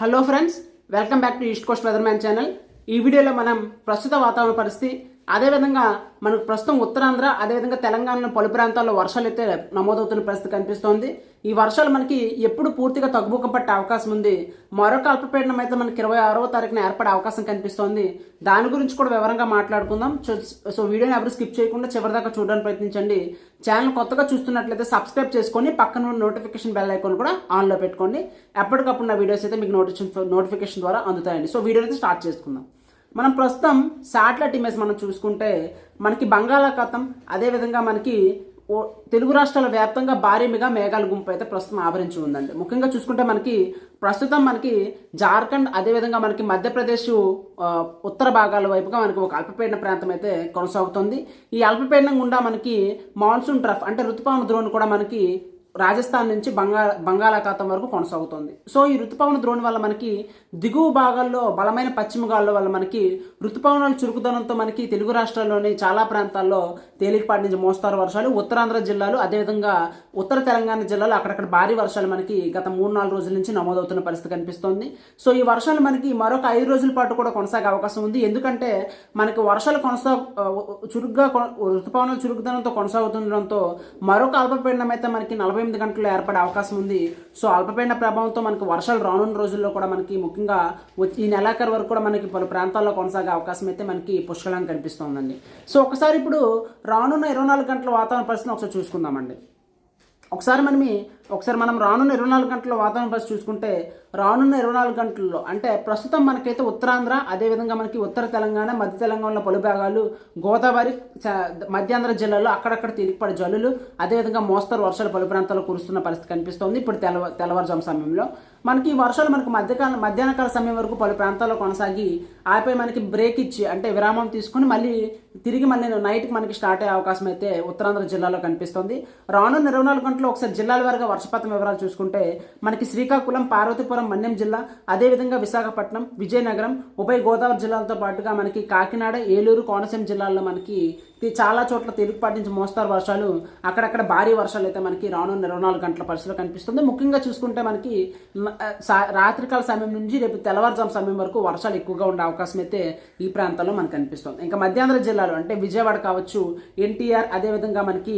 Hello friends welcome back to east coast weather man channel ఈ వీడియోలో మనం ప్రస్తుత వాతావరణ పరిస్థితి అదేవిధంగా మనకు ప్రస్తుతం ఉత్తరాంధ్ర అదేవిధంగా తెలంగాణలో పలు ప్రాంతాల్లో వర్షాలు అయితే నమోదవుతున్న పరిస్థితి కనిపిస్తోంది. ఈ వర్షాలు మనకి ఎప్పుడు పూర్తిగా తగ్గుముఖం పట్టే అవకాశం ఉంది. మరొక అల్పపీడనం అయితే మనకి ఇరవై ఆరవ తారీఖున ఏర్పడే అవకాశం కనిపిస్తోంది. దాని గురించి కూడా వివరంగా మాట్లాడుకుందాం. సో- సో వీడియోని ఎవరు స్కిప్ చేయకుండా చివరిదాకా చూడడానికి ప్రయత్నించండి. ఛానల్ కొత్తగా చూస్తున్నట్లయితే సబ్స్క్రైబ్ చేసుకొని పక్కన ఉన్న నోటిఫికేషన్ బెల్ ఐకాన్ కూడా ఆన్లో పెట్టుకోండి. ఎప్పటికప్పుడు నా వీడియోస్ అయితే మీకు నోటిఫికేషన్ నోటిఫికేషన్ ద్వారా అందుతాయండి. సో వీడియో అయితే స్టార్ట్ చేసుకుందాం. మనం ప్రస్తుతం శాటిలైట్ ఇమేజ్ మనం చూసుకుంటే మనకి బంగాళాఖాతం అదేవిధంగా మనకి తెలుగు రాష్ట్రాల వ్యాప్తంగా భారీగా మేఘాల గుంపు అయితే ప్రస్తుతం ఆవరించి ఉందండి. ముఖ్యంగా చూసుకుంటే మనకి ప్రస్తుతం మనకి జార్ఖండ్ అదేవిధంగా మనకి మధ్యప్రదేశ్ ఉత్తర భాగాల వైపుగా మనకి ఒక అల్పపీడన ప్రాంతం అయితే కొనసాగుతుంది. ఈ అల్పపీడనం గుండా మనకి మాన్సూన్ ట్రఫ్ అంటే ఋతుపవన ద్రోణి కూడా మనకి రాజస్థాన్ నుంచి బంగా బంగాళాఖాతం వరకు కొనసాగుతుంది. సో ఈ ఋతుపవన ద్రోణి వల్ల మనకి దిగువ భాగాల్లో బలమైన పశ్చిమ గాలుల వల్ల మనకి రుతుపవనాలు చురుకుదనంతో మనకి తెలుగు రాష్ట్రాల్లోని చాలా ప్రాంతాల్లో తేలికపాటి నుంచి మోస్తారు వర్షాలు. ఉత్తరాంధ్ర జిల్లాలు అదేవిధంగా ఉత్తర తెలంగాణ జిల్లాలో అక్కడక్కడ భారీ వర్షాలు మనకి గత మూడు నాలుగు రోజుల నుంచి నమోదవుతున్న పరిస్థితి కనిపిస్తోంది. సో ఈ వర్షాలు మనకి మరొక ఐదు రోజుల పాటు కూడా కొనసాగే అవకాశం ఉంది. ఎందుకంటే మనకి వర్షాలు కొనసా చురుగ్గా కొన- ఋతుపవనాలు చురుకుదనంతో కొనసాగుతుండడంతో మరొక అల్పపీడనం అయితే మనకి నలభై ఎనిమిది గంటల్లో ఏర్పడే అవకాశం ఉంది. సో అల్పపీడన ప్రభావంతో మనకి వర్షాలు రానున్న రోజుల్లో కూడా మనకి ముఖ్యంగా వచ్చి- ఈ నెలాఖరు వరకు కూడా మనకి పలు ప్రాంతాల్లో కొనసాగే అవకాశం అయితే మనకి పుష్కలంగా కనిపిస్తోందండి. సో ఒకసారి ఇప్పుడు రానున్న ఇరవై నాలుగు గంటల వాతావరణ పరిస్థితిని ఒకసారి చూసుకుందామండి. ఒకసారి మనం ఒకసారి మనం రానున్న ఇరవై నాలుగు గంటల వాతావరణ పరిస్థితి చూసుకుంటే రానున్న ఇరవై నాలుగు గంటల్లో అంటే ప్రస్తుతం మనకైతే ఉత్తరాంధ్ర అదేవిధంగా మనకి ఉత్తర తెలంగాణ మధ్య తెలంగాణలో పలు భాగాలు గోదావరి మధ్యాంధ్ర జిల్లాలో అక్కడక్కడ తేలికపడే జల్లులు అదేవిధంగా మోస్తరు వర్షాలు పలు ప్రాంతాల్లో కురుస్తున్న పరిస్థితి కనిపిస్తోంది. ఇప్పుడు తెలవ తెల్లవారుజాము సమయంలో మనకి ఈ వర్షాలు మనకు మధ్యకాల మధ్యాహ్న కాల సమయం వరకు పలు ప్రాంతాల్లో కొనసాగి ఆపై మనకి బ్రేక్ ఇచ్చి అంటే విరామం తీసుకుని మళ్ళీ తిరిగి మళ్ళీ నైట్కి మనకి స్టార్ట్ అయ్యే అవకాశం అయితే ఉత్తరాంధ్ర జిల్లాలో కనిపిస్తుంది. రానున్న ఇరవై నాలుగు గంటల్లో ఒకసారి జిల్లాల వారిగా వర్షపాతం వివరాలు చూసుకుంటే మనకి శ్రీకాకుళం పార్వతీపురం మన్యం జిల్లా అదేవిధంగా విశాఖపట్నం విజయనగరం ఉభయ గోదావరి జిల్లాలతో పాటుగా మనకి కాకినాడ ఏలూరు కోనసీమ జిల్లాల్లో మనకి చాలా చోట్ల తేలికపాటి నుంచి మోస్తారు వర్షాలు. అక్కడక్కడ భారీ వర్షాలు అయితే మనకి రానున్న ఇరవై నాలుగు గంటల పరిస్థితిలో కనిపిస్తుంది. ముఖ్యంగా చూసుకుంటే మనకి రాత్రికాల సమయం నుంచి రేపు తెల్లవారుజాము సమయం వరకు వర్షాలు ఎక్కువగా ఉండే అవకాశం అయితే ఈ ప్రాంతాల్లో మనకు కనిపిస్తుంది. ఇంకా మధ్యాంధ్ర జిల్లాలో అంటే విజయవాడ కావచ్చు ఎన్టీఆర్ అదేవిధంగా మనకి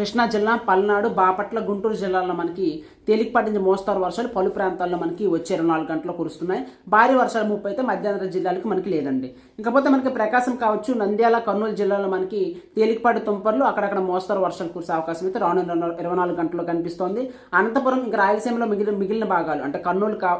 కృష్ణా జిల్లా పల్నాడు బాపట్ల గుంటూరు జిల్లాల్లో మనకి తేలికపాటి నుంచి మోస్తారు వర్షాలు పలు ప్రాంతాల్లో మనకి వచ్చే ఇరవై నాలుగు గంటలు కురుస్తున్నాయి. భారీ వర్షాల ముప్పు అయితే మధ్యాంధ్ర జిల్లాలకు మనకి లేదండి. ఇకపోతే మనకి ప్రకాశం కావచ్చు నంద్యాల కర్నూలు జిల్లాలో మనకి తేలికపాటి తుంపర్లు అక్కడక్కడ మోస్తారు వర్షాలు కురిసే అవకాశం అయితే రాను ఇరవై నాలుగు గంటల్లో కనిపిస్తోంది. అనంతపురం ఇంకా రాయలసీమలో మిగిలిన మిగిలిన భాగాలు అంటే కర్నూలు కా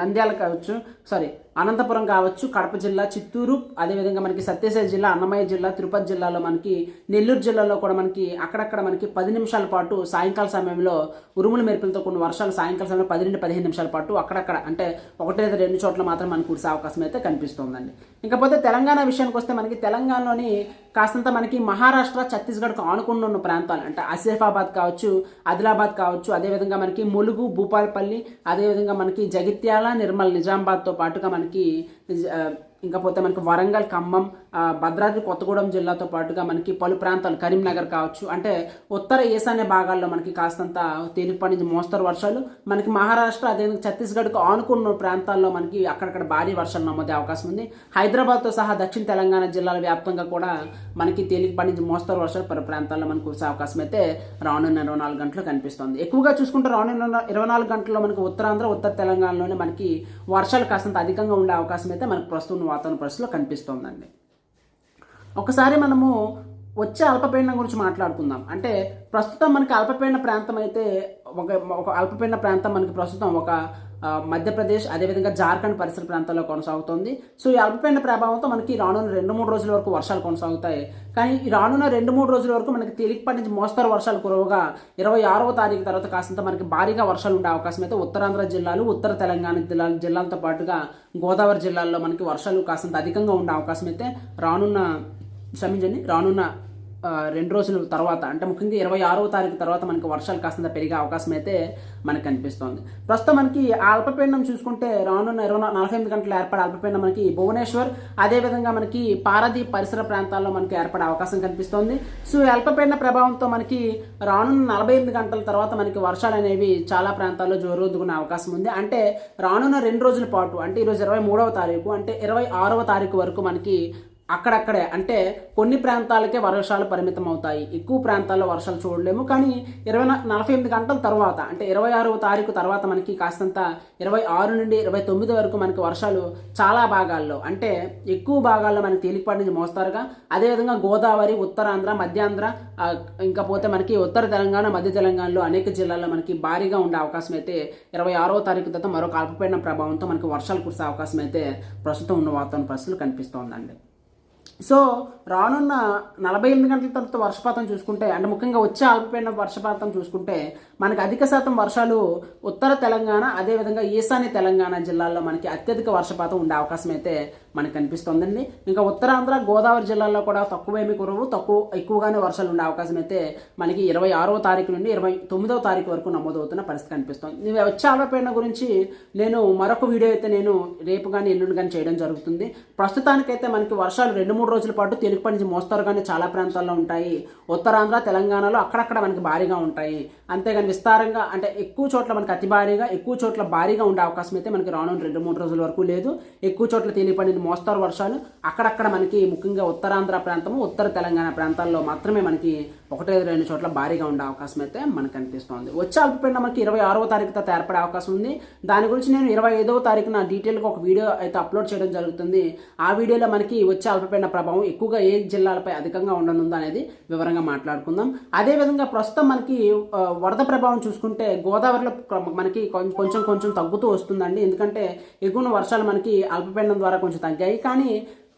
నంద్యాల కావచ్చు సారీ అనంతపురం కావచ్చు కడప జిల్లా చిత్తూరు అదేవిధంగా మనకి సత్యసాయి జిల్లా అన్నమయ్య జిల్లా తిరుపతి జిల్లాలో మనకి నెల్లూరు జిల్లాలో కూడా మనకి అక్కడక్కడ మనకి పది నిమిషాల పాటు సాయంకాల సమయంలో ఉరుముల మెరుపులతో కొన్ని వర్షాలు సాయంకాల సమయంలో పది నుండి పదిహేను నిమిషాల పాటు అక్కడక్కడ అంటే ఒకటి లేదా రెండు చోట్ల మాత్రం మనకు కురిసే అవకాశం అయితే కనిపిస్తోందండి. ఇంకపోతే తెలంగాణ విషయానికి వస్తే మనకి తెలంగాణలోని కాస్తంత మనకి మహారాష్ట్ర ఛత్తీస్గఢ్కు ఆనుకుని ఉన్న ప్రాంతాలు అంటే ఆసిఫాబాద్ కావచ్చు ఆదిలాబాద్ కావచ్చు అదేవిధంగా మనకి ములుగు భూపాల్పల్లి అదేవిధంగా మనకి జగిత్యాల నిర్మల్ నిజామాబాద్తో పాటుగా మనకి ఇంకా పోతే మనకి వరంగల్ ఖమ్మం భద్రాద్రి కొత్తగూడెం జిల్లాతో పాటుగా మనకి పలు ప్రాంతాలు కరీంనగర్ కావచ్చు. అంటే ఉత్తర ఈశాన్య భాగాల్లో మనకి కాస్తంత తేలికపాటి నుంచి మోస్తరు వర్షాలు. మనకి మహారాష్ట్ర అదేవిధంగా ఛత్తీస్గఢ్కు ఆనుకున్న ప్రాంతాల్లో మనకి అక్కడక్కడ భారీ వర్షాలు నమోదే అవకాశం ఉంది. హైదరాబాద్తో సహా దక్షిణ తెలంగాణ జిల్లాల వ్యాప్తంగా కూడా మనకి తేలికపాటి నుంచి మోస్తరు వర్షాలు పలు ప్రాంతాల్లో మనకు కురిసే అవకాశం అయితే రానున్న ఇరవై నాలుగు గంటలు కనిపిస్తుంది. ఎక్కువగా చూసుకుంటే రానున్న ఇరవై నాలుగు గంటల్లో మనకి ఉత్తరాంధ్ర ఉత్తర తెలంగాణలోనే మనకి వర్షాలు కాస్తంత అధికంగా ఉండే అవకాశం అయితే మనకు ప్రస్తుతం వాతావరణ పరిస్థితిలో కనిపిస్తోందండి. ఒకసారి మనము వచ్చే అల్పపీడనం గురించి మాట్లాడుకుందాం. అంటే ప్రస్తుతం మనకి అల్పపీడన ప్రాంతం అయితే ఒక ఒక అల్పపీడన ప్రాంతం మనకి ప్రస్తుతం ఒక మధ్యప్రదేశ్ అదేవిధంగా జార్ఖండ్ పరిసర ప్రాంతాల్లో కొనసాగుతుంది. సో ఈ అల్పపీడన ప్రభావంతో మనకి రానున్న రెండు మూడు రోజుల వరకు వర్షాలు కొనసాగుతాయి. కానీ ఈ రానున్న రెండు మూడు రోజుల వరకు మనకి తేలికపాటి నుంచి మోస్తరు వర్షాలు కురవగా ఇరవై ఆరవ తారీఖు తర్వాత కాస్తంత మనకి భారీగా వర్షాలు ఉండే అవకాశం అయితే ఉత్తరాంధ్ర జిల్లాలు ఉత్తర తెలంగాణ జిల్లాలు జిల్లాలతో పాటుగా గోదావరి జిల్లాల్లో మనకి వర్షాలు కాస్తంత అధికంగా ఉండే అవకాశం అయితే రానున్న క్షమించండి రానున్న రెండు రోజుల తర్వాత అంటే ముఖ్యంగా ఇరవై ఆరవ తారీఖు తర్వాత మనకి వర్షాలు కాస్తంత పెరిగే అవకాశం అయితే మనకు కనిపిస్తోంది. ప్రస్తుతం మనకి ఆ అల్పపీడనం చూసుకుంటే రానున్న ఇరవై నలభై ఎనిమిది గంటలు ఏర్పడే అల్పపీడనం మనకి భువనేశ్వర్ అదేవిధంగా మనకి పారాదీప్ పరిసర ప్రాంతాల్లో మనకి ఏర్పడే అవకాశం కనిపిస్తోంది. సో ఈ అల్పపీడన ప్రభావంతో మనకి రానున్న నలభై ఎనిమిది గంటల తర్వాత మనకి వర్షాలు అనేవి చాలా ప్రాంతాల్లో జోరుదుకునే అవకాశం ఉంది. అంటే రానున్న రెండు రోజుల పాటు అంటే ఈరోజు ఇరవై మూడవ తారీఖు అంటే ఇరవై ఆరవ తారీఖు వరకు మనకి అక్కడక్కడే. అంటే కొన్ని ప్రాంతాలకే వర్షాలు పరిమితం అవుతాయి. ఎక్కువ ప్రాంతాల్లో వర్షాలు చూడలేము. కానీ ఇరవై నలభై ఎనిమిది గంటల తర్వాత అంటే ఇరవై ఆరవ తారీఖు తర్వాత మనకి కాస్తంత ఇరవై ఆరు నుండి ఇరవై తొమ్మిది వరకు మనకి వర్షాలు చాలా భాగాల్లో అంటే ఎక్కువ భాగాల్లో మనకి తేలికపాటి నుంచి మోస్తారుగా. అదేవిధంగా గోదావరి ఉత్తరాంధ్ర మధ్యాంధ్ర ఇంకా పోతే మనకి ఉత్తర తెలంగాణ మధ్య తెలంగాణలో అనేక జిల్లాల్లో మనకి భారీగా ఉండే అవకాశం అయితే ఇరవై ఆరవ తారీఖు తర్వాత మరొక అల్పపీడన ప్రభావంతో మనకి వర్షాలు కురిసే అవకాశం అయితే ప్రస్తుతం ఉన్న వాతావరణ పరిస్థితులు కనిపిస్తోందండి. సో రానున్న నలభై ఎనిమిది గంటల తర్వాత వర్షపాతం చూసుకుంటే అంటే ముఖ్యంగా వచ్చే అల్పపీడన వర్షపాతం చూసుకుంటే మనకి అధిక శాతం వర్షాలు ఉత్తర తెలంగాణ అదేవిధంగా ఈశాన్య తెలంగాణ జిల్లాల్లో మనకి అత్యధిక వర్షపాతం ఉండే అవకాశం అయితే మనకు కనిపిస్తోందండి ఇంకా ఉత్తరాంధ్ర గోదావరి జిల్లాల్లో కూడా తక్కువేమి కురవు. తక్కువ ఎక్కువగానే వర్షాలు ఉండే అవకాశం అయితే మనకి ఇరవై ఆరవ తారీఖు నుండి ఇరవై తొమ్మిదవ తారీఖు వరకు నమోదవుతున్న పరిస్థితి కనిపిస్తుంది. ఇవి వచ్చే అల్పపీడన గురించి నేను మరొక వీడియో అయితే నేను రేపు కానీ ఎల్లుండి కానీ చేయడం జరుగుతుంది. ప్రస్తుతానికైతే మనకి వర్షాలు రెండు మూడు మూడు రోజుల పాటు తేలికపాటి నుంచి మోస్తారు కానీ చాలా ప్రాంతాల్లో ఉంటాయి. ఉత్తరాంధ్ర తెలంగాణలో అక్కడక్కడ మనకి భారీగా ఉంటాయి. అంతేగాని విస్తారంగా అంటే ఎక్కువ చోట్ల మనకి అతి భారీగా ఎక్కువ చోట్ల భారీగా ఉండే అవకాశం అయితే మనకి రానున్న రెండు మూడు రోజుల వరకు లేదు. ఎక్కువ చోట్ల తేలిపడిన మోస్తారు వర్షాలు. అక్కడక్కడ మనకి ముఖ్యంగా ఉత్తరాంధ్ర ప్రాంతము ఉత్తర తెలంగాణ ప్రాంతాల్లో మాత్రమే మనకి ఒకటి రెండు చోట్ల భారీగా ఉండే అవకాశం అయితే మనకు కనిపిస్తోంది. వచ్చే అల్పపీడనం మనకి ఇరవై ఆరవ తారీఖుతో ఏర్పడే అవకాశం ఉంది. దాని గురించి నేను ఇరవై ఐదవ తారీఖున డీటెయిల్గా ఒక వీడియో అయితే అప్లోడ్ చేయడం జరుగుతుంది. ఆ వీడియోలో మనకి వచ్చే అల్పపీడన ప్రభావం ఎక్కువగా ఏ జిల్లాలపై అధికంగా ఉండనుందో అనేది వివరంగా మాట్లాడుకుందాం. అదేవిధంగా ప్రస్తుతం మనకి వరద ప్రభావం చూసుకుంటే గోదావరిలో మనకి కొంచెం కొంచెం తగ్గుతూ వస్తుందండి. ఎందుకంటే ఎగువన వర్షాలు మనకి అల్పపీడనం ద్వారా కొంచెం తగ్గాయి. కానీ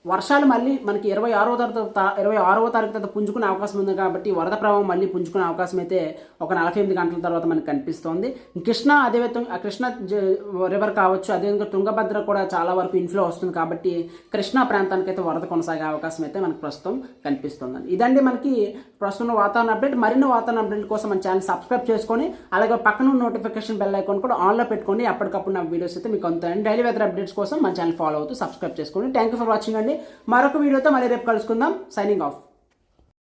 వర్షాలు మళ్ళీ మనకి ఇరవై ఆరవ తర్వాత ఇరవై ఆరవ తారీఖు తర్వాత పుంజుకునే అవకాశం ఉంది కాబట్టి వరద ప్రభావం మళ్ళీ పుంజుకునే అవకాశం అయితే ఒక నలభై ఎనిమిది గంటల తర్వాత మనకు కనిపిస్తోంది. కృష్ణ అదేవిధంగా కృష్ణ జ- రివర్ కావచ్చు అదేవిధంగా తుంగభద్ర కూడా చాలా వరకు ఇన్ఫ్లో వస్తుంది కాబట్టి కృష్ణా ప్రాంతానికి అయితే వరద కొనసాగే అవకాశం అయితే మనకు ప్రస్తుతం కనిపిస్తుంది. ఇదండి మనకి ప్రస్తుతం వాతావరణ అప్డేట్. మరిన్ని వాతావరణ అప్డేట్ కోసం మన ఛానల్ సబ్స్క్రైబ్ చేసుకొని అలాగే పక్కన నోటిఫికేషన్ బెల్ ఐకాన్ కూడా ఆన్లో పెట్టుకోండి అప్పటికప్పుడు నా వీడియోస్ అయితే మీకు అందుతాయండి. డైలీ వెదర్ అప్డేట్స్ కోసం మన ఛానల్ ఫాలో అవుతూ సబ్స్క్రైబ్ చేసుకోండి థ్యాంక్ యూ ఫర్ వాచింగ్ అండి. మరొక వీడియోతో మళ్ళీ రేపు కలుసుకుందాం. Signing off